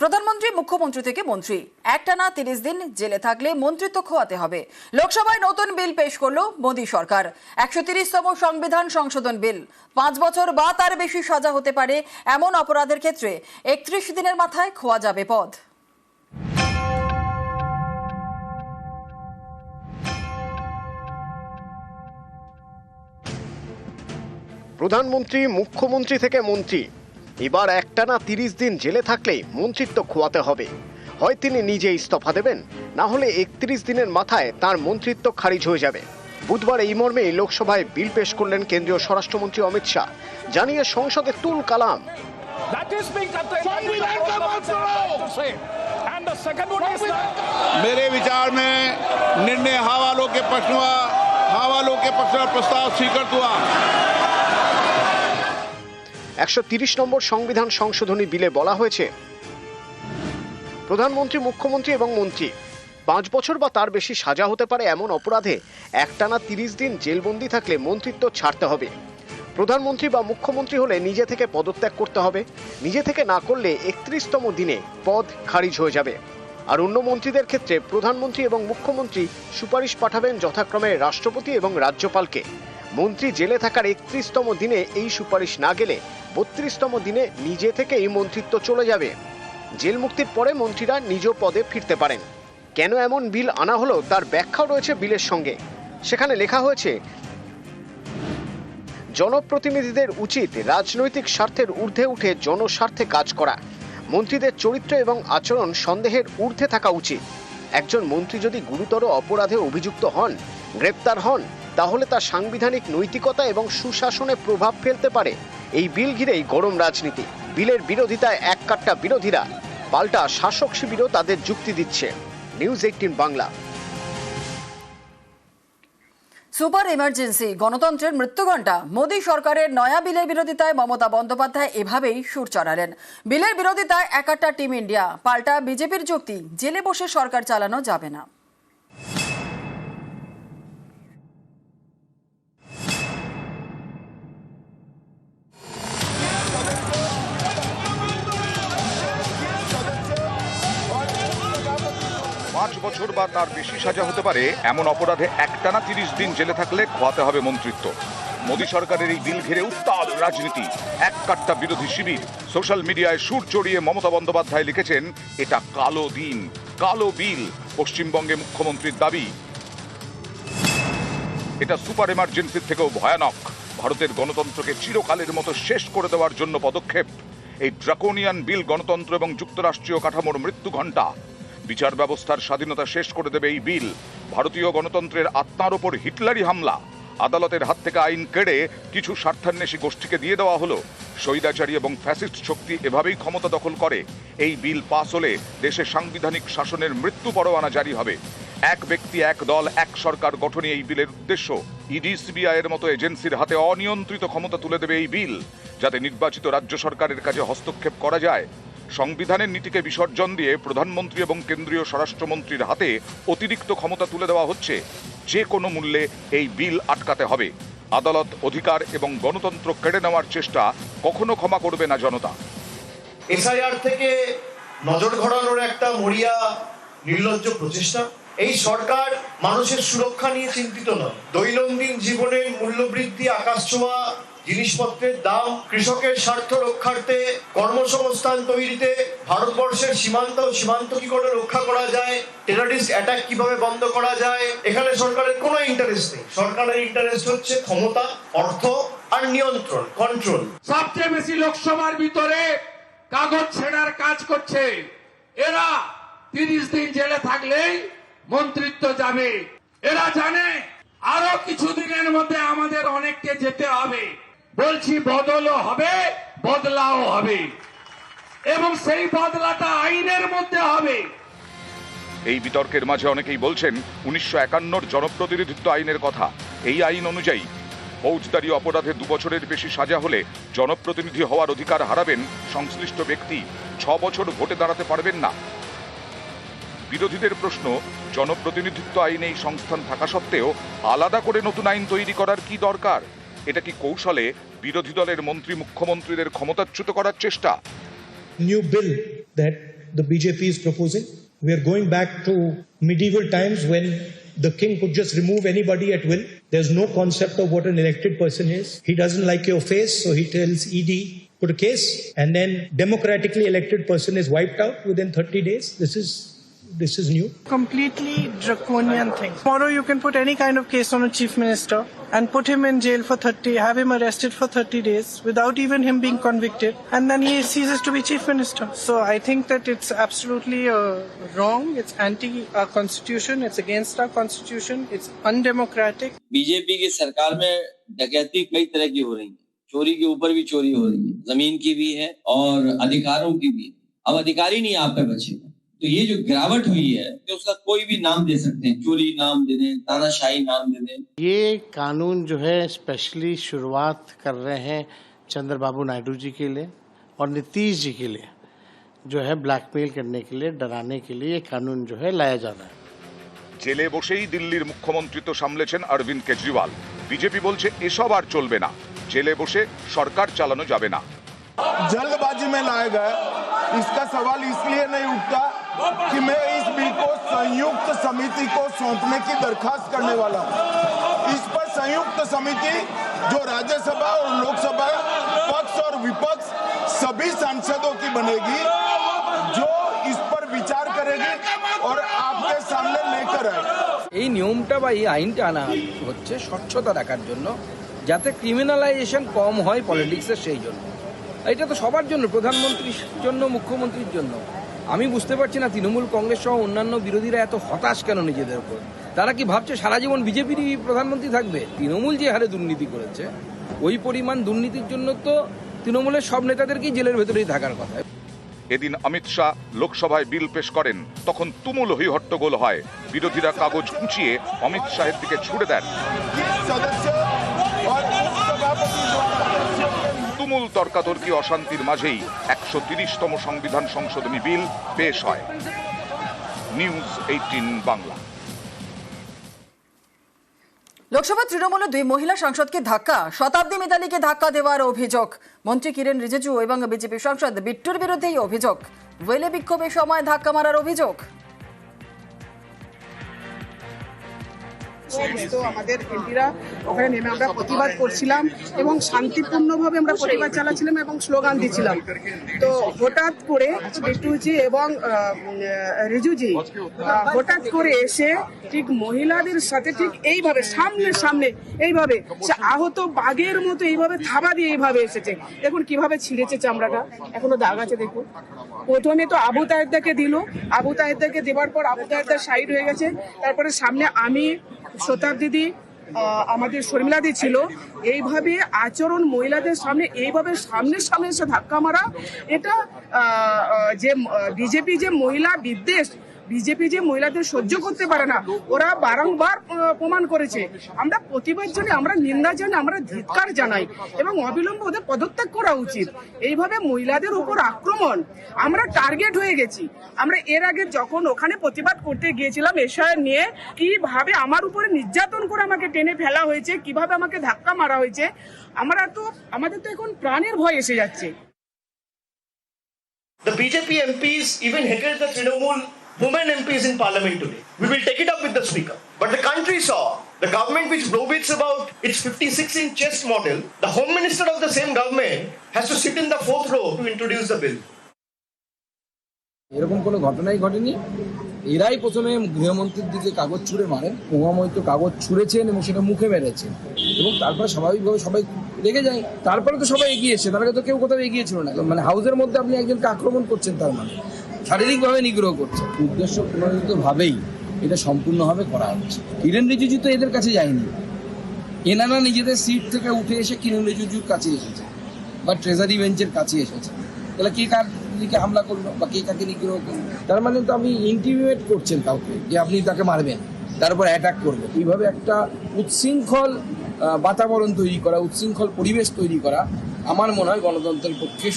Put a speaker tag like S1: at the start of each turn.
S1: প্রধানমন্ত্রী, মুখ্যমন্ত্রী থেকে মন্ত্রী। একটানা তিরিশ দিন জেলে থাকলে মন্ত্রিত্ব খোয়াতে হবে। লোকসভায় নতুন বিল পেশ করল মোদী সরকার। একশো তিরিশতম সংবিধান সংশোধন বিল। পাঁচ বছর বা তার বেশি সাজা হতে পারে এমন অপরাধের ক্ষেত্রে একত্রিশ দিনের মাথায় খোয়া যাবে পদ
S2: প্রধানমন্ত্রী, মুখ্যমন্ত্রী থেকে মন্ত্রী। এবার একটানা তিরিশ দিন জেলে থাকলে মন্ত্রিত্ব খোয়াতে হবে হয় তিনি নিজে ইস্তফা দেবেন না হলে একত্রিশ দিনের মাথায় তার মন্ত্রিত্ব খারিজ হয়ে যাবে বুধবার এই মর্মে লোকসভায় বিল পেশ করলেন কেন্দ্রীয় স্বরাষ্ট্রমন্ত্রী অমিত শাহ জানিয়ে সংসদে তুল কালাম
S3: That is being contained by the
S4: संविधान का मत तोड़ो।
S3: to say. And the second one is that
S4: मेरे विचार में निर्णय हवालों के पक्ष में हवालों के पक्ष में प्रस्ताव स्वीकृत हुआ
S2: একশো নম্বর সংবিধান সংশোধনী বিলে বলা হয়েছে, প্রধানমন্ত্রী, মুখ্যমন্ত্রী এবং মন্ত্রী, পাঁচ বছর বা তার বেশি সাজা হতে পারে এমন অপরাধে একটানা তিরিশ দিন জেলবন্দি থাকলে মন্ত্রিত্ব ছাড়তে হবে। প্রধানমন্ত্রী বা মুখ্যমন্ত্রী হলে নিজে থেকে পদত্যাগ করতে হবে, নিজে থেকে না করলে একত্রিশতম দিনে পদ খারিজ হয়ে যাবে। আর অন্য মন্ত্রীদের ক্ষেত্রে প্রধানমন্ত্রী এবং মুখ্যমন্ত্রী সুপারিশ পাঠাবেন যথাক্রমে রাষ্ট্রপতি এবং রাজ্যপালকে। মন্ত্রী জেলে থাকার একত্রিশতম দিনে এই সুপারিশ না গেলে বত্রিশতম দিনে নিজে থেকে এই মন্ত্রিত্ব চলে যাবে। জেল মুক্তির পরে মন্ত্রীরা নিজ পদে ফিরতে পারেন। কেন এমন বিল আনা হলো তার ব্যাখ্যাও রয়েছে বিলের সঙ্গে। সেখানে লেখা হয়েছে, জনপ্রতিনিধিদের উচিত রাজনৈতিক স্বার্থের ঊর্ধ্বে উঠে জনস্বার্থে কাজ করা। মন্ত্রীদের চরিত্র এবং আচরণ সন্দেহের ঊর্ধ্বে থাকা উচিত। একজন মন্ত্রী যদি গুরুতর অপরাধে অভিযুক্ত হন, গ্রেপ্তার হন, তাহলে তা সাংবিধানিক নৈতিকতা এবং সুশাসনে প্রভাব ফেলতে পারে। এই বিল ঘিরেই গরম রাজনীতি। বিলের বিরোধিতায় এক কাট্টা বিরোধীরা। পাল্টা শাসক শিবিরও তাদের যুক্তি দিচ্ছে। News eighteen Bangla.
S1: Super emergency, গণতন্ত্রের মৃত্যুঘণ্টা মোদী সরকারের নয়া বিলের বিরোধিতায় মমতা বন্দ্যোপাধ্যায় এভাবেই সুর চড়ালেন। বিলের বিরোধিতায় একাটা টিম ইন্ডিয়া। পাল্টা বিজেপির যুক্তি, জেলে বসে সরকার চালানো যাবে না।
S5: পাঁচ বছর বা তার বেশি সাজা হতে পারে, এমন অপরাধে একটানা তিরিশ দিন জেলে থাকলে খোয়াতে হবে মন্ত্রিত্ব। মোদী সরকারের এই বিল ঘিরে উত্তাল রাজনীতি। এক কাট্টা বিরোধী শিবির। সোশ্যাল মিডিয়ায় সুর চড়িয়ে মমতা বন্দ্যোপাধ্যায় লিখেছেন, এটা কালো দিন, কালো বিল পশ্চিমবঙ্গে মুখ্যমন্ত্রীর দাবি। এটা সুপার এমার্জেন্সির থেকেও ভয়ানক। ভারতের গণতন্ত্রকে চিরকালের মতো শেষ করে দেওয়ার জন্য পদক্ষেপ। এই ড্রাকোনিয়ান বিল গণতন্ত্র এবং যুক্তরাষ্ট্রীয় কাঠামোর মৃত্যু ঘণ্টা বিচার ব্যবস্থার স্বাধীনতা শেষ করে দেবে এই বিল। ভারতীয় গণতন্ত্রের আত্মার ওপর হিটলারি হামলা। আদালতের হাত থেকে আইন কেড়ে কিছু স্বার্থান্বেষী গোষ্ঠীকে দিয়ে দেওয়া হলো। স্বৈরাচারী এবং ফ্যাসিস্ট শক্তি এভাবেই ক্ষমতা দখল করে। এই বিল পাস হলে দেশে সাংবিধানিক শাসনের মৃত্যু পরোয়ানা জারি হবে। এক ব্যক্তি, এক দল, এক সরকার গঠনে এই বিলের উদ্দেশ্য। ইডি, সিবিআই এর মতো এজেন্সির হাতে অনিয়ন্ত্রিত ক্ষমতা তুলে দেবে এই বিল। যাতে নির্বাচিত রাজ্য সরকারের কাজে হস্তক্ষেপ করা যায়। সংবিধানের নীতিকে বিসর্জন দিয়ে প্রধানমন্ত্রী এবং কেন্দ্রীয় স্বরাষ্ট্রমন্ত্রীর হাতে অতিরিক্ত ক্ষমতা তুলে দেওয়া হচ্ছে, যে কোনো মূল্যে এই বিল আটকাতে হবে। আদালত অধিকার এবং গণতন্ত্র কেড়ে নেওয়ার চেষ্টা কখনো ক্ষমা করবে না জনতা।
S6: এসআইআর থেকে নজর ঘোরানোর একটা মরিয়া, নির্লজ্জ প্রচেষ্টা। এই সরকার মানুষের সুরক্ষা নিয়ে চিন্তিত নয়। দৈনন্দিন জীবনের মূল্যবৃদ্ধি, আকাশ ছোঁয়া জিনিসপত্রের দাম কৃষকের স্বার্থ রক্ষার্থে কর্মসংস্থান তৈরিতে ভারতবর্ষের সীমান্ত সীমান্ত কি করে রক্ষা করা যায়। টেরারিস্ট অ্যাটাক কীভাবে বন্ধ করা যায়? এখানে সরকারের কোনো ইন্টারেস্ট নেই। সরকারের ইন্টারেস্ট হচ্ছে ক্ষমতা, অর্থ আর নিয়ন্ত্রণ কন্ট্রোল
S7: সবচেয়ে বেশি লোকসভার ভিতরে কাগজ ছেঁড়ার কাজ করছে। এরা তিরিশ দিন জেলে থাকলেই মন্ত্রিত্ব যাবে। এরা জানে আরও কিছুদিনের মধ্যে আমাদের অনেককে যেতে হবে। বলছি বদলও হবে, বদলাও হবে। এবং সেই বদলাটা আইনের মধ্যে হবে।
S5: এই বিতর্কের মাঝে অনেকেই বলছেন, উনিশশো একান্নর জনপ্রতিনিধিত্ব আইনের কথা। এই আইন অনুযায়ী, ফৌজদারি অপরাধে দু বছরের বেশি সাজা হলে জনপ্রতিনিধি হওয়ার অধিকার হারাবেন সংশ্লিষ্ট ব্যক্তি। ছ বছর ভোটে দাঁড়াতে পারবেন না। বিরোধীদের প্রশ্ন, জনপ্রতিনিধিত্ব আইনে এই সংস্থান থাকা সত্ত্বেও আলাদা করে নতুন আইন তৈরি করার কি দরকার? এটা কি কৌশলে বিরোধী দলের মন্ত্রী মুখ্যমন্ত্রীদের ক্ষমতাচ্যুত করার চেষ্টা
S8: new bill that the BJP is proposing. We are going back to medieval times when the king could just remove anybody at will. There's no concept of what an elected person is. He doesn't like your face, so he tells ED, put a case, and then democratically elected person is wiped out within 30 days. This is this is new.
S9: completely draconian thing. Tomorrow you can put any kind of case on a chief minister and put him in jail for 30, have him arrested for 30 days without even him being convicted, and then he ceases to be chief minister. So I think that it's absolutely uh, wrong. It's anti our constitution. It's against our constitution. It's undemocratic.
S10: BJP की सरकार में डकैती कई तरह की हो रही है चोरी के ऊपर भी चोरी हो रही है जमीन की भी है और अधिकारों की भी अब अधिकारी नहीं आप पे बचेगा तो ये जो गिरावट हुई है तो उसका कोई भी नाम दे सकते हैं चोरी नाम दे दें तानाशाही नाम दे दें
S11: ये कानून जो है स्पेशली शुरुआत कर रहे हैं चंद्रबाबू नायडू जी के लिए और नीतीश जी के लिए जो है ब्लैकमेल करने के लिए डराने के लिए ये कानून जो है लाया जा रहा है
S5: জেলে বসেই দিল্লির মুখ্যমন্ত্রিত্ব সামলেছেন অরবিন্দ কেজরিওয়াল বিজেপি বলছে এসব আর চলবে না জেলে বসে সরকার চালানো যাবে না
S4: जल्दबाजी में लाया गया इसका सवाल इसलिए नहीं उठता कि मैं इस बिल को संयुक्त समिति को सौंपने की दरखास्त करने वाला हूं इस पर संयुक्त समिति जो राज्यसभा और लोकसभा पक्ष और विपक्ष सभी सांसदों की बनेगी जो इस पर विचार करेगी और आपके सामने लेकर आएगी
S9: এই নিয়মটা বা এই আইনটা আনা হচ্ছে স্বচ্ছতা রাখার জন্য যাতে ক্রিমিনালাইজেশন কম হয় পলিটিক্সের সেই জন্য এটা তো সবার জন্য প্রধানমন্ত্রীর জন্য মুখ্যমন্ত্রীর জন্য আমি বুঝতে পারছি না তৃণমূল কংগ্রেস সহ অন্যান্য বিরোধীরা এত হতাশ কেন নিজেদের উপর? তারা কি ভাবছে সারা জীবন বিজেপিরই প্রধানমন্ত্রী থাকবে? তৃণমূল যে হারে দুর্নীতি করেছে, ওই পরিমাণ দুর্নীতির জন্য তো তৃণমূলের সব নেতাদেরকেই জেলের ভেতরেই থাকার কথা।
S5: এদিন অমিত শাহ লোকসভায় বিল পেশ করেন, তখন তুমুল হট্টগোল হয়। বিরোধীরা কাগজ কুঁচিয়ে অমিত শাহের দিকে ছুড়ে দেন। তুমুল তর্কাতর্কি অশান্তির মাঝেই একশো তিরিশতম সংবিধান সংশোধনী বিল পেশ হয়। News eighteen Bangla.
S1: লোকসভা তৃণমূলের দুই মহিলা সাংসদকে ধাক্কা, শতাব্দী মিতালিকে ধাক্কা দেওয়ার অভিযোগ। মন্ত্রী কিরেন রিজিজু এবং বিজেপি সাংসদ বিট্টুর বিরুদ্ধে অভিযোগ। ওয়েলে বিক্ষোভের সময় ধাক্কা মারার অভিযোগ।
S9: আমাদের এমপিরা ওখানে নেমে আমরা প্রতিবাদ করছিলাম এবং শান্তিপূর্ণভাবে আমরা প্রতিবাদ চালাচ্ছিলাম এবং স্লোগান দিচ্ছিলাম। তো হঠাৎ করে বিট্টুজি এবং রিজুজি হঠাৎ করে এসে ঠিক মহিলাদের সাথে ঠিক এইভাবে, সামনে সামনে এইভাবে, সে আহত বাঘের মতো এইভাবে থাবা দিয়ে এইভাবে এসেছে। দেখুন কীভাবে ছিঁড়েছে চামড়াটা। এখনও দাগ আছে, দেখুন। প্রথমে তো আবু তাহেদাকে দিল। আবু তাহেদাকে দেওয়ার পর আবু তাহেদা সাইড হয়ে গেছে। তারপরে সামনে আমি শতাব দিদি আহ, আমাদের শর্মিলাদি ছিল। এইভাবে আচরণ মহিলাদের সামনে এইভাবে সামনে সামনে এসে ধাক্কা মারা এটা যে বিজেপি যে মহিলা বিদ্বেষ বিজেপি যে মহিলাদের সহ্য করতে পারে না, ওরা বারংবার প্রমাণ করেছে। আমরা প্রতিবাদ জানি আমরা নিন্দা জানি আমরা ধিৎকার জানাই এবং অবিলম্বে ওদের পদত্যাগ করা উচিত। এইভাবে মহিলাদের উপর আক্রমণ, আমরা টার্গেট হয়ে গেছি। আমরা এর আগে যখন ওখানে প্রতিবাদ করতে গিয়েছিলাম এশায় নিয়ে, কীভাবে আমার উপরে নির্যাতন করে আমাকে টেনে ফেলা হয়েছে, কীভাবে আমাকে ধাক্কা মারা হয়েছে, আমরা তো, আমাদের তো এখন প্রাণের ভয় এসে যাচ্ছে।
S6: The BJP MPs even headed the Trinamool women MPs in parliament today. We will take it up with the speaker. But the country saw the government which boasts about its 56 inch chest model, the home minister of the same government has to sit in the fourth row to introduce the bill.
S9: এরকম কোনো ঘটনাই ঘটেনি এরাই প্রথমে গৃহমন্ত্রীর দিকে কাগজ ছুঁড়ে মারেন তো কাগজ ছুঁড়েছেন এবং সেটা মুখে মেরেছেন এবং তারপরে স্বাভাবিকভাবে সবাই রেগে যায় তারপরে তো সবাই এগিয়ে এসে তার আগে তো কেউ কোথাও এগিয়ে ছিল না মানে হাউসের মধ্যে আপনি একজনকে আক্রমণ করছেন তার মানে শারীরিকভাবে নিগ্রহ করছে। উদ্দেশ্য প্রণোদিতভাবেই এটা সম্পূর্ণভাবে করা হচ্ছে। কিরেন রিজিজু তো এদের কাছে যায়নি। এনারা নিজেদের সিট থেকে উঠে এসে কিরেন রিজিজুর কাছে এসেছে বা ট্রেজারি বেঞ্চের কাছে এসেছে। তাহলে কে কার দিকে হামলা করল বা কে কাকে নিগ্রহ করল? তার মানে তো আপনি ইন্টিমিমেট করছেন কাউকে যে আপনি তাকে মারবেন, তারপর অ্যাটাক করবেন। এইভাবে একটা উচ্ছৃঙ্খল বাতাবরণ তৈরি করা উচ্ছৃঙ্খল পরিবেশ তৈরি করা আমার মনে হয় গণতন্ত্রের পক্ষে